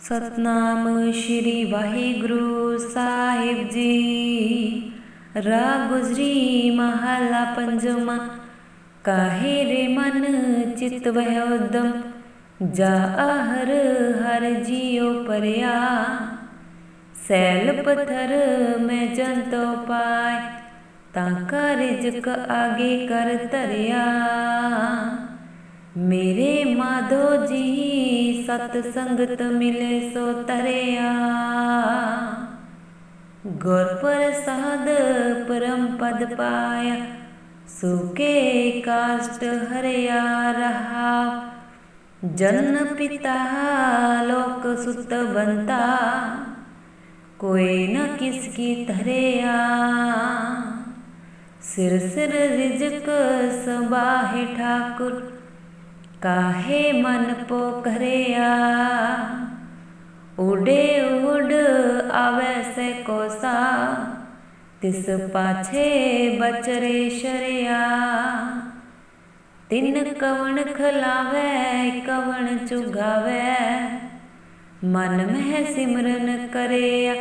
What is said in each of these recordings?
ਸਤਨਾਮ ਸ਼੍ਰੀ ਵਾਹਿਗੁਰੂ ਸਾਹਿਬ ਜੀ। ਰਾਗ ਗੁਜਰੀ ਮਹਲਾ ਪੰਜਵਾਂ, ਕਾਹੇ ਰੇ ਮਨ ਚਿਤ ਵਹਿ ਉਦਮ, ਜਾ ਹਰ ਹਰ ਜੀਉ ਪਰਿਆ। ਸੈਲ ਪਥਰ ਮੈਂ ਜੰਤੋ ਪਾਇ ਤਾਂ ਕਾ ਰਿਜਕ ਆਗੇ ਕਰ ਧਰਿਆ। ਮੇਰੇ ਮਾਧੋ ਜੀ ਸਤ ਸੰਗਤ ਮਿਲੇ ਸੋ ਤਰਿਆ। ਗੁਰ ਪ੍ਰਸਾਦ ਪਰਮ ਪਦ ਪਾਇਆ, ਸੁਕੇ ਕਾਸ਼ਟ ਹਰਿਆ ਰਹਾ। ਜਨ ਪਿਤਾ ਲੋਕ ਸੁਤ ਬੰਤਾ, ਕੋਈ ਨ ਕਿਸ ਕੀ ਧਰਿਆ। ਸਿਰ ਸਿਰ ਰਿਜਕ ਸਬਾਹਿ ਠਾਕੁਰ ਕਾਹੇ ਮਨ ਪੋਖਰਿਆ? ਉਡੇ ਉਡ ਆਵੇ ਸੇ ਕੋਸਾ, ਤਿਸ ਪਾਛੇ ਬਚਰੇ ਸ਼ਰਿਆ। ਤਿੰਨ ਕਵਣ ਖਲਾਵੇ, ਕਵਣ ਚੁਗਾਵੇ, ਮਨ ਮਹਿ ਸਿਮਰਨ ਕਰਿਆ।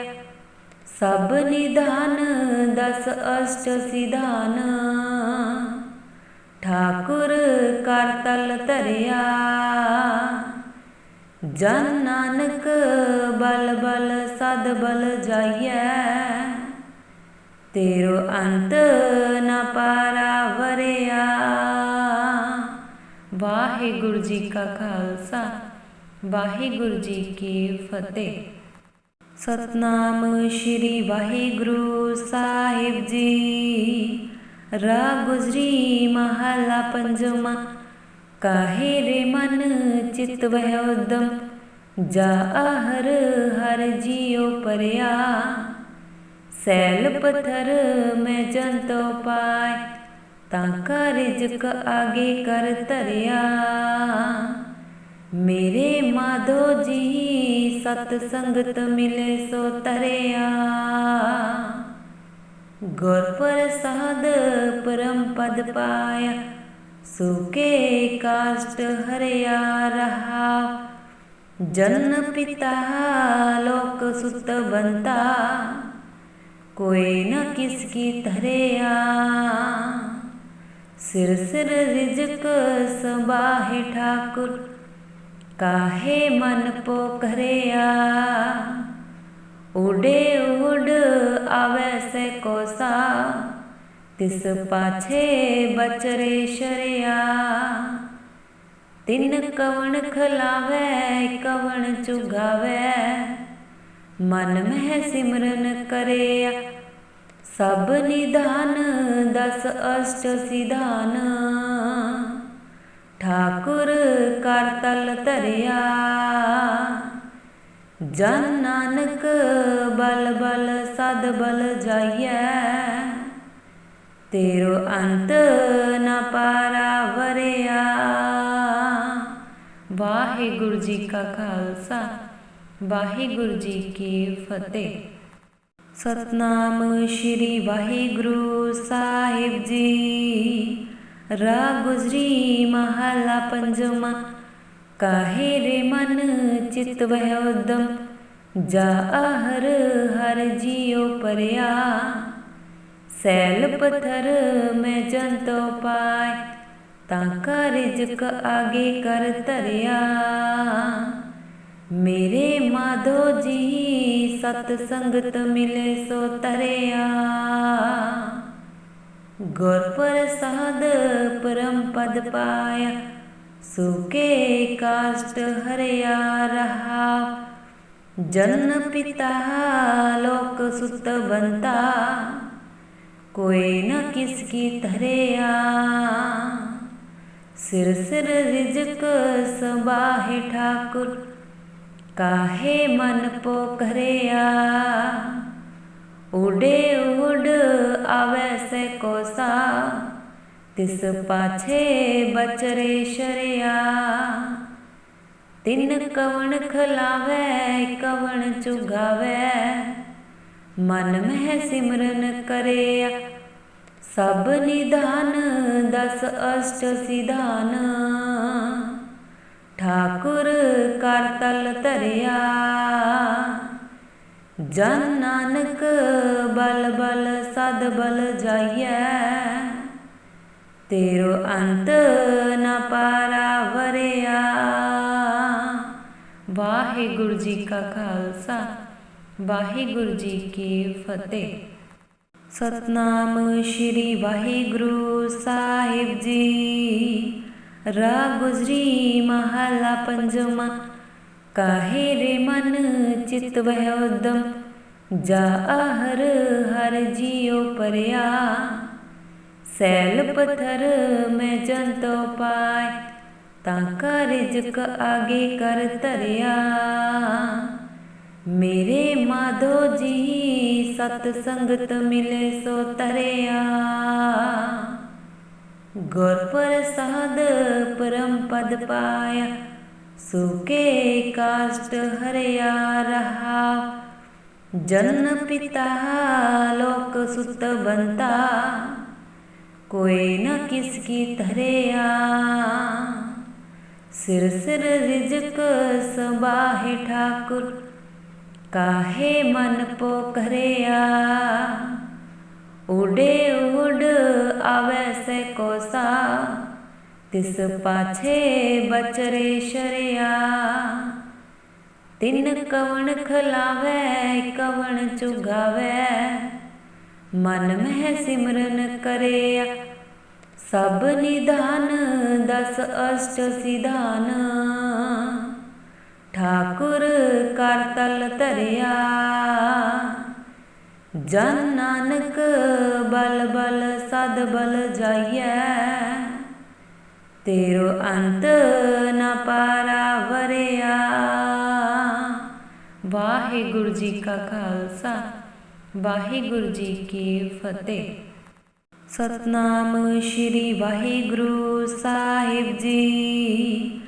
ਸਭ ਨਿਧਾਨ, ਦਸ ਅਸ਼ਟ ਸਿਧਾਨ। ਠਾਕੁਰ ਕਰਤਲ ਧਰਿਆ। ਜਨ ਨਾਨਕ ਬਲ ਬਲ ਸਦ ਬਲ ਜਾਈਐ। ਤੇਰੋ ਅੰਤ ਨਾ ਪਾਰਾ ਵਰਿਆ ਵਾਹਿਗੁਰੂ ਜੀ ਕਾ ਖਾਲਸਾ, ਵਾਹਿਗੁਰੂ ਜੀ ਕੀ ਫਤਿਹ। ਸਤਨਾਮ ਸ਼੍ਰੀ ਵਾਹਿਗੁਰੂ ਸਾਹਿਬ ਜੀ। ਰਾਗ ਗੁਜਰੀ ਮਹਲਾ ਪੰਜਵਾਂ। ਕਾਹੇ ਰੇ ਮਨ ਚਿਤ ਵਹਿ ਉਦਮ? ਜਾ ਹਰ ਹਰ ਜੀਉ ਪਰਿਆ। ਸੈਲ ਪਥਰ ਮੈਂ ਜੰਤੋ ਪਾਇ ਤਾਂ ਕਾ ਰਿਜਕ ਆਗੇ ਕਰ ਧਰਿਆ। ਮੇਰੇ ਮਾਧੋ ਜੀ ਸਤ ਸੰਗਤ ਮਿਲੇ ਸੋ ਤਰਿਆ ਗੁਰ ਪ੍ਰਸਾਦ ਪਰਮ ਪਦ ਪਾਇਆ, ਸੁਕੇ ਕਾਸ਼ਟ ਹਰਿਆ ਰਹਾ। ਜਨ ਪਿਤਾ ਲੋਕ ਸੁਤ ਬੰਤਾ, ਕੋਈ ਨਾ ਕਿਸ ਕੀ ਧਰਿਆ। ਸਿਰ ਸਿਰ ਰਿਜਕ ਸਬਾਹਿ ਠਾਕੁਰ, ਕਾਹੇ ਮਨ ਪੋ ਕਰਿਆ। ਉਡੇ ਉਡ ਆਵੇ ਸੇ ਕੋਸਾ, ਤਿਸ ਪਾਛੇ ਬਚਰੇ ਸ਼ਰਿਆ। ਤਿੰਨ ਕਵਣ ਖਲਾਵੇ, ਕਵਣ ਚੁਗਾਵੇ, ਮਨ ਮਹਿ ਸਿਮਰਨ ਕਰਿਆ। ਸਭ ਨਿਧਾਨ, ਦਸ ਅਸ਼ਟ ਸਿਧਾਨ। ਠਾਕੁਰ ਕਰਤਲ ਧਰਿਆ। ਜਨ ਨਾਨਕ ਬਲ ਬਲ ਸਦ ਬਲ ਜਾਈਐ। ਤੇਰੋ ਅੰਤ ਨ ਪਾਰਾ ਵਰਿਆ ਵਾਹਿਗੁਰੂ ਜੀ ਕਾ ਖਾਲਸਾ, ਵਾਹਿਗੁਰੂ ਜੀ ਕੀ ਫਤਿਹ। ਸਤਨਾਮ ਸ਼੍ਰੀ ਵਾਹਿਗੁਰੂ ਸਾਹਿਬ ਜੀ। ਰਾਗ ਗੁਜਰੀ ਮਹਲਾ ਪੰਜਵਾਂ। ਕਾਹੇ ਰੇ ਮਨ ਚਿਤ ਵਹਿ ਉਦਮ? ਜਾ ਹਰ ਹਰ ਜੀਉ ਪਰਿਆ। ਸੈਲ ਪਥਰ ਮੈਂ ਜੰਤੋ ਪਾਇ ਤਾਂ ਕਾ ਰਿਜਕ ਆਗੇ ਕਰ ਧਰਿਆ। ਮੇਰੇ ਮਾਧੋ ਜੀ, ਸਤ ਸੰਗਤ ਮਿਲੇ ਸੋ ਤਰਿਆ। ਗੁਰ ਪ੍ਰਸਾਦ ਪਰਮ ਪਦ ਪਾਇਆ ਸੁਕੇ ਕਾਸ਼ਟ ਹਰਿਆ ਰਹਾ ਜਨ ਪਿਤਾ ਲੋਕ ਸੁਤ ਬੰਤਾ ਕੋਈ ਨ ਕਿਸ ਕੀ ਧਰਿਆ ਸਿਰ ਸਿਰ ਰਿਜਕ ਸਬਾਹਿ ਠਾਕੁਰ ਕਾਹੇ ਮਨ ਪੋ ਕਰਿਆ ਉਡੇ ਉਡ ਆਵੇ ਸੇ ਕੋਸਾ ਤਿਸ ਪਾਛੇ ਬਚਰੇ ਸ਼ਰਿਆ। ਤਿੰਨ ਕਵਣ ਖਲਾਵੇ, ਕਵਣ ਚੁਗਾਵੇ। ਮਨ ਮਹਿ ਸਿਮਰਨ ਕਰਿਆ, ਸਭ ਨਿਧਾਨ ਦਸ ਅਸ਼ਟ ਸਿਧਾਨ। ਠਾਕੁਰ ਕਰ ਤਲ ਧਰਿਆ, ਜਨ ਨਾਨਕ ਬਲ ਬਲ ਸਦ ਬਲ ਜਾਈਐ। ਤੇਰੋ ਅੰਤ ਨ ਪਾਰਾ ਵਾਹਿਗੁਰੂ ਜੀ ਕਾ ਖਾਲਸਾ, ਵਾਹਿਗੁਰੂ ਜੀ ਕੀ ਫਤਿਹ। ਸਤਨਾਮ ਸ਼੍ਰੀ ਵਾਹਿਗੁਰੂ ਸਾਹਿਬ ਜੀ। ਰਾਗ ਗੁਜਰੀ ਮਹਲਾ ਪੰਜਵਾ, ਕਾਹੇ ਰੇ ਮਨ ਚਿਤ ਵਹਿ ਉਦਮ ਜਾ ਹਰ ਹਰ ਜੀਉ ਪਰਿਆ। ਸੈਲ ਪਥਰ ਮੈਂ ਜੰਤੋ ਪਾਇ ਤਾਂ ਕਾਰਜਕ ਆਗੇ ਕਰ ਧਰਿਆ। ਮੇਰੇ ਮਾਧੋ ਜੀ, ਸਤ ਸੰਗਤ ਮਿਲੇ ਸੋ ਤਰਿਆ। ਗੁਰ ਪ੍ਰਸਾਦ ਪਰਮ ਪਦ ਪਾਇਆ, ਸੁਕੇ ਕਾਸ਼ਟ ਹਰਿਆ ਰਹਾ। ਜਨ ਪਿਤਾ ਲੋਕ ਸੁਤ ਬੰਤਾ। ਕੋਈ ਨ ਕਿਸ ਕੀ ਧਰਿਆ ਸਿਰ ਸਿਰ ਰਿਜਕ ਸਬਾਹਿ ਠਾਕੁਰ ਕਾਹੇ ਮਨ ਪੋ ਕਰਿਆ ਉਡੇ ਉਡ ਆਵੇ ਸੇ ਕੋਸਾ ਤਿਸ ਪਾਛੇ ਬਚਰੇ ਸ਼ਰਿਆ ਤਿਨ ਕਵਣ ਖਲਾਵੇ ਕਵਣ ਚੁਗਾਵੇ ਮਨ ਮਹਿ ਸਿਮਰਨ ਕਰਿਆ। ਸਭ ਨਿਧਾਨ ਦਸ ਅਸ਼ਟ ਸਿਧਾਨ। ਠਾਕੁਰ ਕਰ ਤਲ ਧਰਿਆ। ਜਨ ਨਾਨਕ ਬਲ ਬਲ ਸਦ ਬਲ ਜਾਈਐ। ਤੇਰੋ ਅੰਤ ਨਾ ਪਾਰਾ ਵਰਿਆ। ਵਾਹਿਗੁਰੂ ਜੀ ਕਾ ਖਾਲਸਾ। ਵਾਹਿਗੁਰੂ ਜੀ ਕੀ ਫਤਿਹ। ਸਤਨਾਮ ਸ਼੍ਰੀ ਵਾਹਿਗੁਰੂ ਸਾਹਿਬ ਜੀ।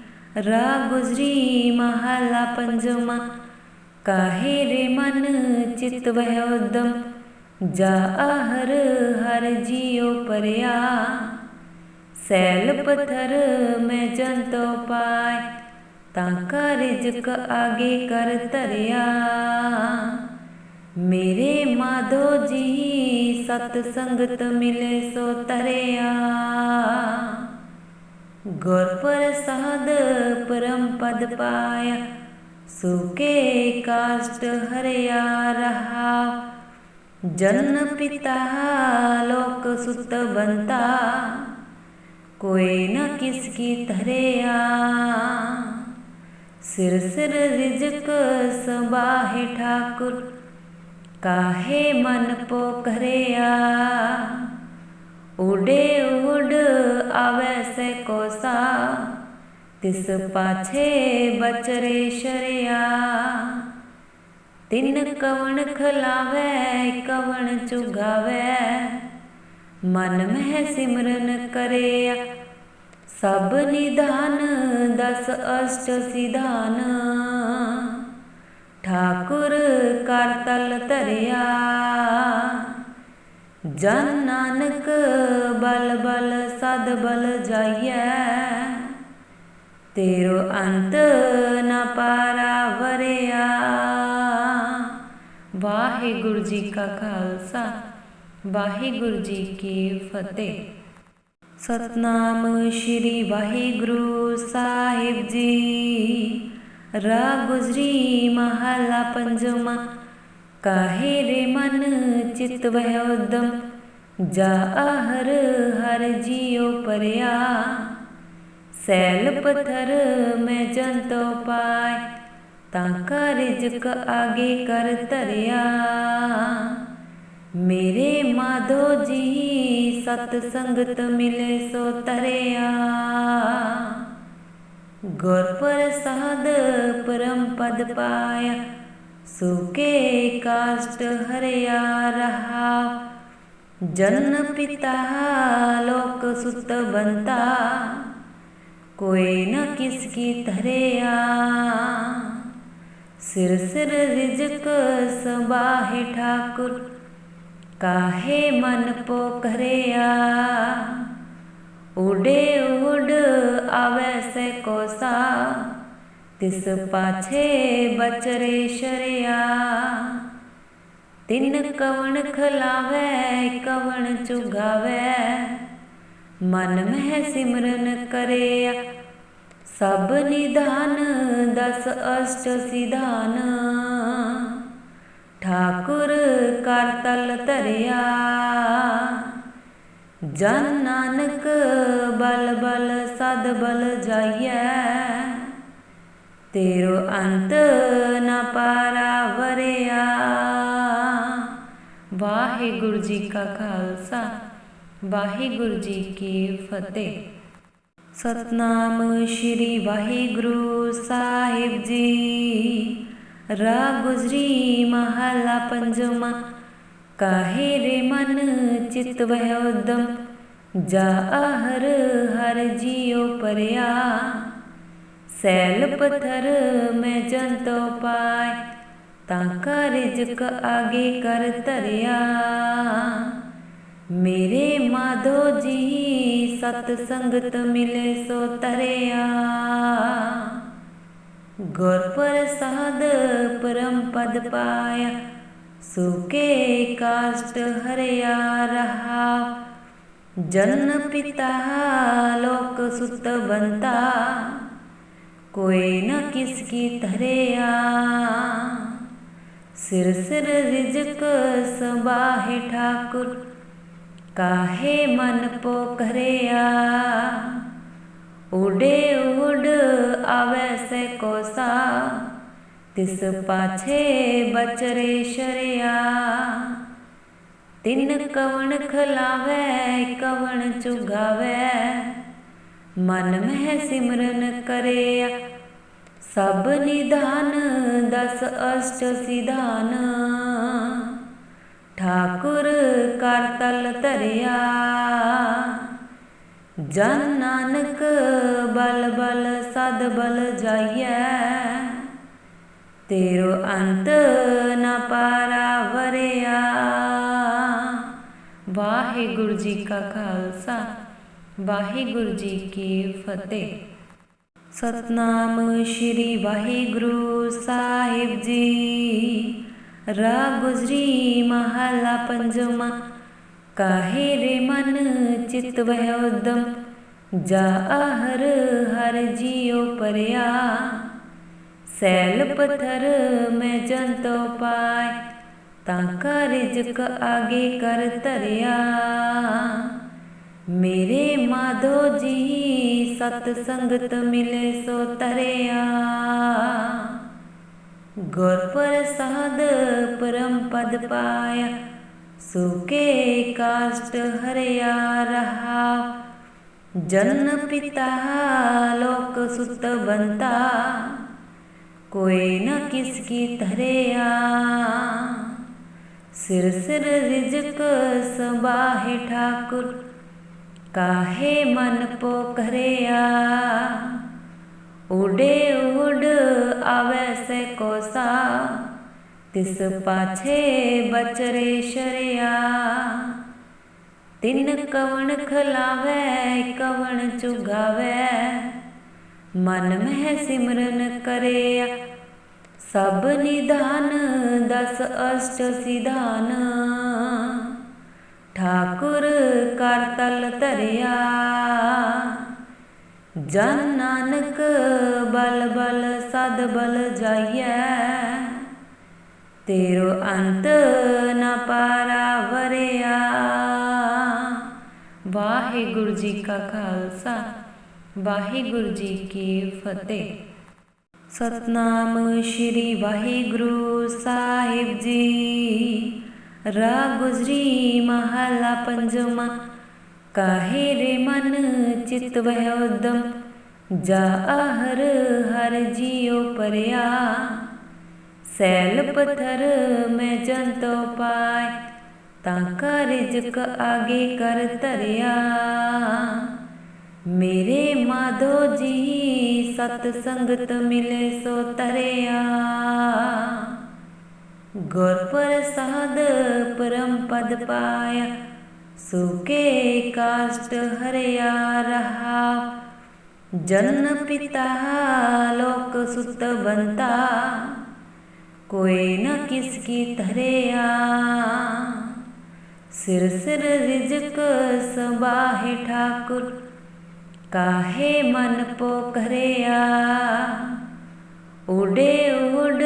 ਰਾਗ ਗੁਜਰੀ ਮਹਲਾ ਪੰਜਵਾ। ਕਾਹੇ ਰੇ ਮਨ ਚਿਤ ਵਹਿ ਉਦਮ। ਜਾ ਹਰ ਹਰ ਜੀਉ ਪਰਿਆ। ਸੈਲ ਪਥਰ ਮੈਂ ਜੰਤੋ ਪਾਇ ਤਾਂ ਕਾਰਜਕ ਆਗੇ ਕਰ ਧਰਿਆ। ਮੇਰੇ ਮਾਧੋ ਜੀ, ਸਤ ਸੰਗਤ ਮਿਲੇ ਸੋ ਤਰਿਆ। ਗੁਰ ਪ੍ਰਸਾਦ ਪਰਮ ਪਦ ਪਾਇਆ, ਸੁਕੇ ਕਾਸ਼ਟ ਹਰਿਆ ਰਹਾ। ਜਨ ਪਿਤਾ ਲੋਕ ਸੁਤ ਬੰਤਾ, ਕੋਈ ਨਾ ਕਿਸ ਕੀ ਧਰਿਆ। ਸਿਰ ਸਿਰ ਰਿਜਕ ਸਬਾਹਿ ਠਾਕੁਰ ਕਾਹੇ ਮਨ ਪੋਖਰਿਆ? ਉਡੇ ਉਡ ਆਵੇ ਸੇ ਕੋਸਾ, ਤਿਸ ਪਾਛੇ ਬਚਰੇ ਸ਼ਰਿਆ। ਤਿੰਨ ਕਵਣ ਖਲਾਵੇ, ਕਵਣ ਚੁਗਾਵੇ, ਮਨ ਮਹਿ ਸਿਮਰਨ ਕਰਿਆ। ਸਭ ਨਿਧਾਨ, ਦਸ ਅਸ਼ਟ ਸਿਧਾਨ। ਠਾਕੁਰ ਕਰ ਤਲ ਧਰਿਆ। ਜਨ ਨਾਨਕ ਬਲ ਬਲ ਸਦ ਬਲ ਜਾਈਐ। ਤੇਰੋ ਅੰਤ ਨਾ ਪਾਰਾ ਵਰਿਆ ਵਾਹਿਗੁਰੂ ਜੀ ਕਾ ਖਾਲਸਾ, ਵਾਹਿਗੁਰੂ ਜੀ ਕੀ ਫਤਿਹ। ਸਤਨਾਮ ਸ਼੍ਰੀ ਵਾਹਿਗੁਰੂ ਸਾਹਿਬ ਜੀ। ਰਾਗ ਗੁਜਰੀ ਮਹਲਾ ਪੰਜਵਾ ਕਾਹੇ ਰੇ ਮਨ ਚਿਤ ਵਹਿ ਉਦਮ ਜਾ ਹਰ ਹਰ ਜੀਉ ਪਰਿਆ ਸੈਲ ਪਥਰ ਮੈਂ ਜੰਤੋ ਪਾਇ ਤਾਂ ਕਾਰਜਕ ਆਗੇ ਕਰ ਧਰਿਆ ਮੇਰੇ ਮਾਧੋ ਜੀ ਸਤ ਸੰਗਤ ਮਿਲੇ ਸੋ ਤਰਿਆ ਗੁਰ ਪ੍ਰਸਾਦ ਪਰਮ ਪਦ ਪਾਇਆ, ਸੁਕੇ ਕਾਸ਼ਟ ਹਰਿਆ ਰਹਾ। ਜਨ ਪਿਤਾ ਲੋਕ ਸੁਤ ਬੰਤਾ, ਕੋਈ ਨਾ ਕਿਸ ਕੀ ਧਰਿਆ। ਸਿਰ ਸਿਰ ਰਿਜਕ ਸਬਾਹਿ ਠਾਕੁਰ, ਕਾਹੇ ਮਨ ਪੋ ਕਰਿਆ। ਉਡੇ ਉਡ ਆਵੈ ਸੇ ਕੋਸਾ, ਤਿਸ ਪਾਛੇ ਬਚਰੇ ਸ਼ਰਿਆ। ਤਿੰਨ ਕਵਣ ਖਲਾਵੈ, ਕਵਣ ਚੁਗਾਵੈ, ਮਨ ਮਹਿ ਸਿਮਰਨ ਕਰਿਆ। ਸਭ ਨਿਧਾਨ ਦਸ ਅਸ਼ਟ ਸਿਧਾਨ, ਠਾਕੁਰ ਕਰ ਤਲ ਧਰਿਆ। ਜਨ ਨਾਨਕ ਬਲ ਬਲ ਸਦ ਬਲ ਜਾਈਐ। ਤੇਰੋ ਅੰਤ ਨ ਪਾਰਾ ਵਰਿਆ ਵਾਹਿਗੁਰੂ ਜੀ ਕਾ ਖਾਲਸਾ, ਵਾਹਿਗੁਰੂ ਜੀ ਕੀ ਫਤਿਹ। ਸਤਨਾਮ ਸ਼੍ਰੀ ਵਾਹਿਗੁਰੂ ਸਾਹਿਬ ਜੀ। ਰਾਗ ਗੁਜਰੀ ਮਹਲਾ ਪੰਜਵਾ। ਕਾਹੇ ਰੇ ਮਨ ਚਿਤ ਵਹਿ ਉਦਮ, ਜਾ ਹਰ ਹਰ ਜੀਉ ਪਰਿਆ। ਸੈਲ ਪਥਰ ਮੈਂ ਜੰਤੋ ਪਾਇ ਤਾਂ ਕਾਰਜਕ ਆਗੇ ਕਰ ਧਰਿਆ। ਮੇਰੇ ਮਾਧੋ ਜੀ, ਸਤ ਸੰਗਤ ਮਿਲੇ ਸੋ ਤਰਿਆ ਗੁਰ ਪ੍ਰਸਾਦ ਪਰਮ ਪਦ ਪਾਇਆ ਸੁਕੇ ਕਾਸ਼ਟ ਹਰਿਆ ਰਹਾ ਜਨ ਪਿਤਾ ਲੋਕ ਸੁਤ ਬੰਤਾ ਕੋਈ ਨ ਕਿਸ ਕੀ ਧਰਿਆ ਸਿਰ ਸਿਰ ਰਿਜਕ ਸਬਾਹਿ ਠਾਕੁਰ ਕਾਹੇ ਮਨ ਪੋ ਕਰਿਆ ਉਡੇ ਉਡ ਆਵੈ ਸੇ ਕੋਸਾ ਤਿਸ ਪਾਛੇ ਬਚਰੇ ਸ਼ਰਿਆ। ਤਿੰਨ ਕਵਣ ਖਲਾਵੈ, ਕਵਣ ਚੁਗਾਵੈ। ਮਨ ਮਹਿ ਸਿਮਰਨ ਕਰਿਆ, ਸਭ ਨਿਧਾਨ ਦਸ ਅਸ਼ਟ ਸਿਧਾਨ। ਠਾਕੁਰ ਕਰ ਤਲ ਧਰਿਆ, ਜਨ ਨਾਨਕ ਬਲ ਬਲ ਸਦ ਬਲ ਜਾਈਐ। ਤੇਰੋ ਅੰਤ ਨ ਪਾਰਾ ਵਾਹਿਗੁਰੂ ਜੀ ਕਾ ਖਾਲਸਾ, ਵਾਹਿਗੁਰੂ ਜੀ ਕੀ ਫਤਿਹ। ਸਤਨਾਮ ਸ਼੍ਰੀ ਵਾਹਿਗੁਰੂ ਸਾਹਿਬ ਜੀ। ਰਾਗ ਗੁਜਰੀ ਮਹਲਾ ਪੰਜਵਾ। ਕਾਹੇ ਰੇ ਮਨ ਚਿਤ ਵਹਿ ਉਦਮ ਜਾ ਹਰ ਹਰ ਜੀਉ ਪਰਿਆ। ਸੈਲ ਪਥਰ ਮੈਂ ਜੰਤੋ ਪਾਇ ਤਾਂ ਕਾਰਜਕ ਆਗੇ ਕਰ ਧਰਿਆ। ਮੇਰੇ ਮਾਧੋ ਜੀ, ਸਤ ਸੰਗਤ ਮਿਲੇ ਸੋ ਤਰਿਆ। ਗੁਰ ਪ੍ਰਸਾਦ ਪਰਮ ਪਦ ਪਾਇਆ, ਸੁਕੇ ਕਾਸ਼ਟ ਹਰਿਆ ਰਹਾ। ਜਨ ਪਿਤਾ ਲੋਕ ਸੁਤ ਬੰਤਾ। ਕੋਈ ਨ ਕਿਸ ਕੀ ਧਰਿਆ ਸਿਰ ਸਿਰ ਰਿਜਕ ਸਬਾਹਿ ਠਾਕੁਰ ਕਾਹੇ ਮਨ ਪੋ ਕਰਿਆ ਉਡੇ ਉਡ ਆਵੈ ਸੇ ਕੋਸਾ ਤਿਸ ਪਾਛੇ ਬਚਰੇ ਸ਼ਰਿਆ ਤਿੰਨ ਕਵਣ ਖਲਾਵੈ ਕਵਣ ਚੁਗਾਵੈ ਮਨ ਮਹਿ ਸਿਮਰਨ ਕਰਿਆ। ਸਭ ਨਿਧਾਨ ਦਸ ਅਸ਼ਟ ਸਿਧਾਨ। ਠਾਕੁਰ ਕਰ ਤਲ ਧਰਿਆ। ਜਨ ਨਾਨਕ ਬਲ ਬਲ ਸਦ ਬਲ ਜਾਈਐ। ਤੇਰੋ ਅੰਤ ਨ ਪਾਰਾ ਵਰਿਆ ਵਾਹਿਗੁਰੂ ਜੀ ਕਾ ਖਾਲਸਾ। ਵਾਹਿਗੁਰੂ ਜੀ ਕੀ ਫਤਿਹ। ਸਤਨਾਮ ਸ਼੍ਰੀ ਵਾਹਿਗੁਰੂ ਸਾਹਿਬ ਜੀ। ਰਾਗ ਗੁਜਰੀ ਮਹਲਾ ਪੰਜਵਾ। ਕਾਹੇ ਰੇ ਮਨ ਚਿਤ ਵਹਿ ਉਦਮ। ਜਾ ਹਰ ਹਰ ਜੀਉ ਪਰਿਆ। ਸੈਲ ਪਥਰ ਮੈਂ ਜੰਤੋ ਪਾਇ ਤਾਂ ਕਾਰਜਕ ਆਗੇ ਕਰ ਧਰਿਆ। ਮੇਰੇ ਮਾਧੋ ਜੀ, ਸਤ ਸੰਗਤ ਮਿਲੇ ਸੋ ਤਰਿਆ। ਗੁਰ ਪ੍ਰਸਾਦ ਪਰਮ ਪਦ ਪਾਇਆ, ਸੁਕੇ ਕਾਸ਼ਟ ਹਰਿਆ ਰਹਾ। ਜਨ ਪਿਤਾ ਲੋਕ ਸੁਤ ਬੰਤਾ, ਕੋਈ ਨ ਕਿਸ ਕੀ ਧਰਿਆ। ਸਿਰ ਸਿਰ ਰਿਜਕ ਸਬਾਹਿ ਠਾਕੁਰ ਕਾਹੇ ਮਨ ਪੋਖਰਿਆ? ਉਡੇ ਉਡ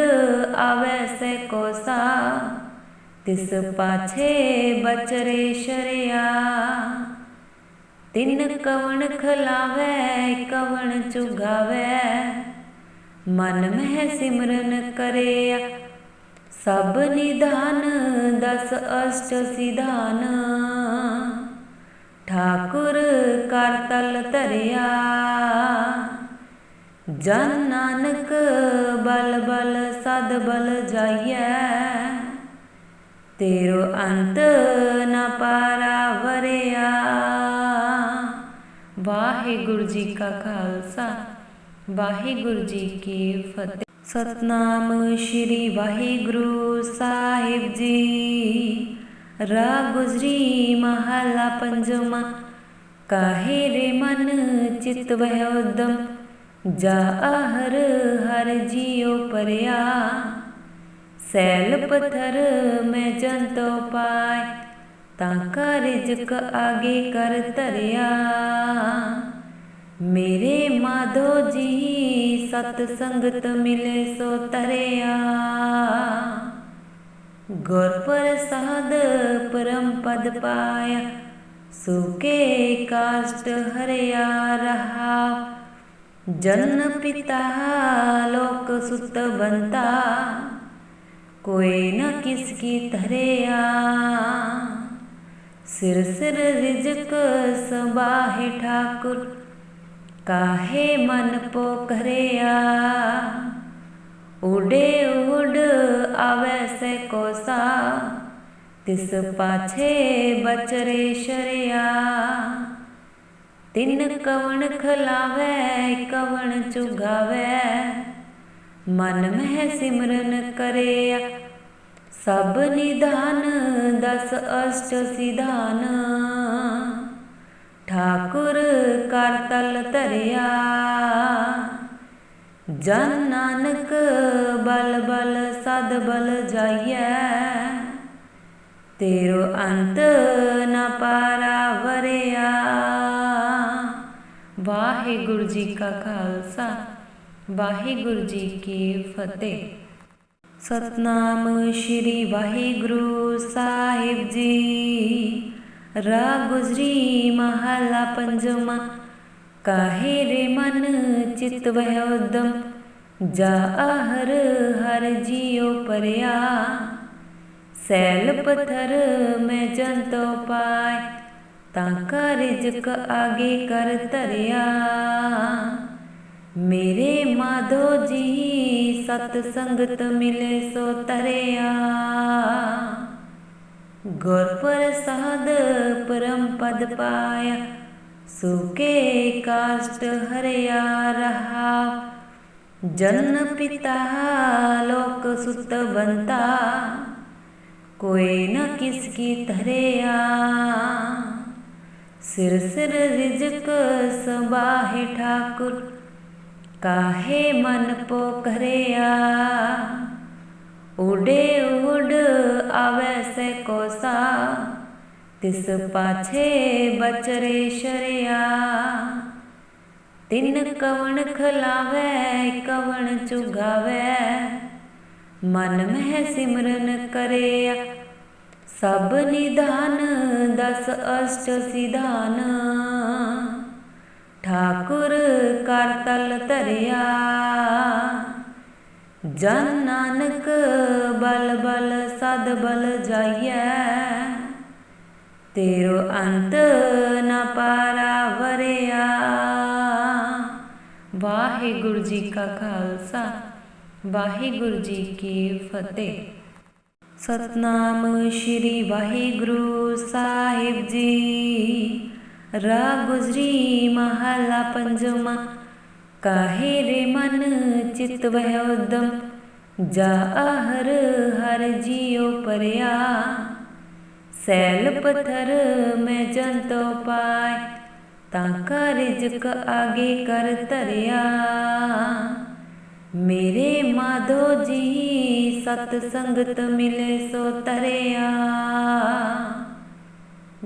ਆਵੇ ਸੇ ਕੋਸਾ, ਤਿਸ ਪਾਛੇ ਬਚਰੇ ਸ਼ਰਿਆ। ਤਿੰਨ ਕਵਣ ਖਲਾਵੇ, ਕਵਣ ਚੁਗਾਵੇ, ਮਨ ਮਹਿ ਸਿਮਰਨ ਕਰਿਆ। ਸਭ ਨਿਧਾਨ, ਦਸ ਅਸ਼ਟ ਸਿਧਾਨ। ਠਾਕੁਰ ਕਰਤਲ ਧਰਿਆ। ਜਨ ਨਾਨਕ ਬਲ ਬਲ ਸਦ ਬਲ ਜਾਈਐ। ਤੇਰੋ ਅੰਤ ਨ ਪਾਰਾ ਵਰਿਆ ਵਾਹਿਗੁਰੂ ਜੀ ਕਾ ਖਾਲਸਾ, ਵਾਹਿਗੁਰੂ ਜੀ ਕੀ ਫਤਿਹ। ਸਤਨਾਮ ਸ਼੍ਰੀ ਵਾਹਿਗੁਰੂ ਸਾਹਿਬ ਜੀ। ਰਾਗ ਗੁਜਰੀ ਮਹਲਾ ਪੰਜਵਾ, ਕਾਹੇ ਰੇ ਮਨ ਚਿਤ ਵਹਿ ਉਦਮ, ਜਾ ਹਰ ਹਰ ਜੀਉ ਪਰਿਆ। ਸੈਲ ਪਥਰ ਮੈਂ ਜੰਤੋ ਪਾਇ ਤਾਂ ਕਾਰਜਕ ਆਗੇ ਕਰ ਧਰਿਆ। ਮੇਰੇ ਮਾਧੋ ਜੀ ਸਤ ਸੰਗਤ ਮਿਲੇ ਸੋ ਤਰਿਆ ਗੁਰ ਪ੍ਰਸਾਦ ਪਰਮ ਪਦ ਪਾਇਆ, ਸੁਕੇ ਕਾਸ਼ਟ ਹਰਿਆ ਰਹਾ। ਜਨ ਪਿਤਾ ਲੋਕ ਸੁਤ ਬੰਤਾ, ਕੋਈ ਨਾ ਕਿਸ ਕੀ ਧਰਿਆ। ਸਿਰ ਸਿਰ ਰਿਜਕ ਸਬਾਹਿ ਠਾਕੁਰ, ਕਾਹੇ ਮਨ ਪੋ ਕਰਿਆ। ਉਡੇ ਉਡ ਆਵੇ ਸੇ ਕੋਸਾ, ਤਿਸ ਪਾਛੇ ਬਚਰੇ ਸ਼ਰਿਆ। ਤਿੰਨ ਕਵਣ ਖਲਾਵੇ, ਕਵਣ ਚੁਗਾਵੇ, ਮਨ ਮਹਿ ਸਿਮਰਨ ਕਰਿਆ। ਸਭ ਨਿਧਾਨ, ਦਸ ਅਸ਼ਟ ਸਿਧਾਨ। ਠਾਕੁਰ ਕਰ ਤਲ ਧਰਿਆ। ਜਨ ਨਾਨਕ ਬਲ ਬਲ ਸਦ ਬਲ ਜਾਈਐ। ਤੇਰੋ ਅੰਤ ਨ ਪਾਰਾ ਵਰਿਆ ਵਾਹਿਗੁਰੂ ਜੀ ਕਾ ਖਾਲਸਾ, ਵਾਹਿਗੁਰੂ ਜੀ ਕੀ ਫਤਿਹ। ਸਤਨਾਮ ਸ਼੍ਰੀ ਵਾਹਿਗੁਰੂ ਸਾਹਿਬ ਜੀ। ਰਾਗ ਗੁਜਰੀ ਮਹਲਾ ਪੰਜਵਾ ਕਾਹੇ ਰੇ ਮਨ ਚਿਤ ਵਹਿ ਉਦਮ? ਜਾ ਹਰ ਹਰ ਜੀਉ ਪਰਿਆ। ਸੈਲ ਪਥਰ ਮੈਂ ਜੰਤੋ ਪਾਇ ਤਾਂ ਕਾਰਜਕ ਆਗੇ ਕਰ ਧਰਿਆ। ਮੇਰੇ ਮਾਧੋ ਜੀ, ਸਤ ਸੰਗਤ ਮਿਲੇ ਸੋ ਤਰਿਆ। ਗੁਰ ਪ੍ਰਸਾਦ ਪਰਮ ਪਦ ਪਾਇਆ ਸੁਕੇ ਕਾਸ਼ਟ ਹਰਿਆ ਰਹਾ ਜਨ ਪਿਤਾ ਲੋਕ ਸੁਤ ਬੰਤਾ ਕੋਈ ਨ ਕਿਸ ਕੀ ਧਰਿਆ ਸਿਰ ਸਿਰ ਰਿਜਕ ਸਬਾਹਿ ਠਾਕੁਰ ਕਾਹੇ ਮਨ ਪੋ ਕਰਿਆ ਉਡੇ ਉਡ ਆਵੇ ਸੇ ਕੋਸਾ ਤਿਸ ਪਾਛੇ ਬਚਰੇ ਸ਼ਰਿਆ। ਤਿੰਨ ਕਵਣ ਖਲਾਵੇ, ਕਵਣ ਚੁਗਾਵੇ। ਮਨ ਮਹਿ ਸਿਮਰਨ ਕਰਿਆ, ਸਭ ਨਿਧਾਨ ਦਸ ਅਸ਼ਟ ਸਿਧਾਨ। ਠਾਕੁਰ ਕਰ ਤਲ ਧਰਿਆ, ਜਨ ਨਾਨਕ ਬਲ ਬਲ ਸਦ ਬਲ ਜਾਈਐ। ਤੇਰੋ ਅੰਤ ਨ ਪਾਰਾ ਵਾਹਿਗੁਰੂ ਜੀ ਕਾ ਖਾਲਸਾ, ਵਾਹਿਗੁਰੂ ਜੀ ਕੀ ਫਤਿਹ। ਸਤਨਾਮ ਸ਼੍ਰੀ ਵਾਹਿਗੁਰੂ ਸਾਹਿਬ ਜੀ। ਰਾਗ ਗੁਜਰੀ ਮਹਲਾ ਪੰਜਵਾ, ਕਾਹੇ ਰੇ ਮਨ ਚਿਤ ਵਹਿ ਉਦਮ ਜਾ ਹਰ ਹਰ ਜੀਉ ਪਰਿਆ। ਸੈਲ ਪੱਥਰ ਮੈਂ ਜੰਤੋ ਪਾਏ, ਤਾਂ ਕਾ ਰਿਜਕ ਆਗੇ ਕਰ ਧਰਿਆ। ਮੇਰੇ ਮਾਧੋ ਜੀ, ਸਤ ਸੰਗਤ ਮਿਲੇ ਸੋ ਤਰਿਆ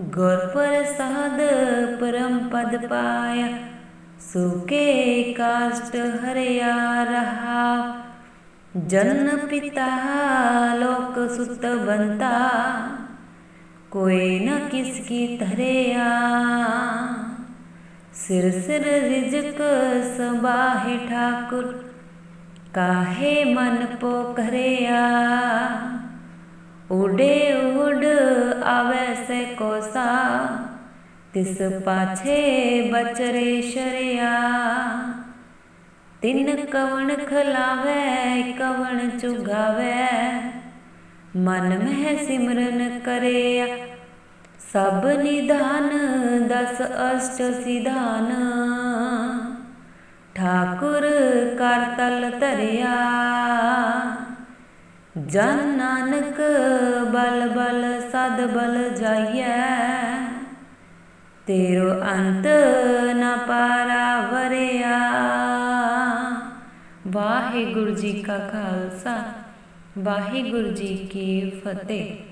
ਗੁਰ ਪ੍ਰਸਾਦ ਪਰਮ ਪਦ ਪਾਇਆ, ਸੁਕੇ ਕਾਸ਼ਟ ਹਰਿਆ ਰਹਾ। ਜਨ ਪਿਤਾ ਲੋਕ ਸੁਤ ਬੰਤਾ ਕੋਈ ਨ ਕਿਸ ਕੀ ਧਰਿਆ ਸਿਰ ਸਿਰ ਰਿਜਕ ਸਬਾਹਿ ਠਾਕੁਰ ਕਾਹੇ ਮਨ ਪੋ ਕਰਿਆ ਉਡੇ ਉਡ ਆਵੈ ਸੇ ਕੋਸਾ ਤਿਸ ਪਾਛੇ ਬਚਰੇ ਸ਼ਰਿਆ ਤਿਨ ਕਵਣ ਖਲਾਵੈ ਕਵਣ ਚੁਗਾਵੈ ਮਨ ਮਹਿ ਸਿਮਰਨ ਕਰਿਆ। ਸਭ ਨਿਧਾਨ ਦਸ ਅਸ਼ਟ ਸਿਧਾਨ। ਠਾਕੁਰ ਕਰ ਤਲ ਧਰਿਆ। ਜਨ ਨਾਨਕ ਬਲ ਬਲ ਸਦ ਬਲ ਜਾਈਐ। ਤੇਰੋ ਅੰਤ ਨਾ ਪਾਰਾ ਵਰਿਆ। ਵਾਹਿਗੁਰੂ ਜੀ ਕਾ ਖਾਲਸਾ। ਵਾਹਿਗੁਰੂ ਜੀ ਕੀ ਫਤਿਹ।